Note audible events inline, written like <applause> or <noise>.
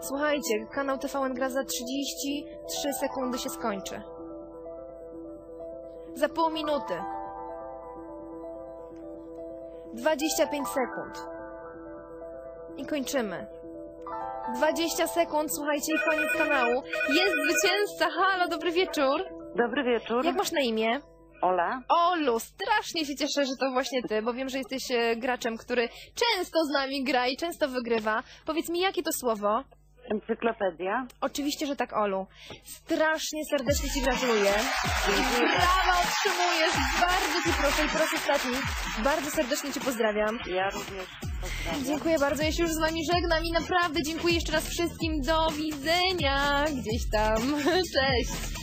Słuchajcie, kanał TVN gra za 33 sekundy się skończy. Za pół minuty. 25 sekund. I kończymy. 20 sekund, słuchajcie, i koniec kanału. Jest zwycięzca! Halo, dobry wieczór! Dobry wieczór. Jak masz na imię? Ola. Olu, strasznie się cieszę, że to właśnie ty, bo wiem, że jesteś e, graczem, który często z nami gra i często wygrywa. Powiedz mi, jakie to słowo? Encyklopedia. Oczywiście, że tak, Olu. Strasznie serdecznie Ci gratuluję. I brawa otrzymujesz. Bardzo Ci proszę i po raz ostatni bardzo serdecznie Cię pozdrawiam. Ja również pozdrawiam. Dziękuję bardzo, ja się już z Wami żegnam i naprawdę dziękuję jeszcze raz wszystkim. Do widzenia gdzieś tam. <laughs> Cześć.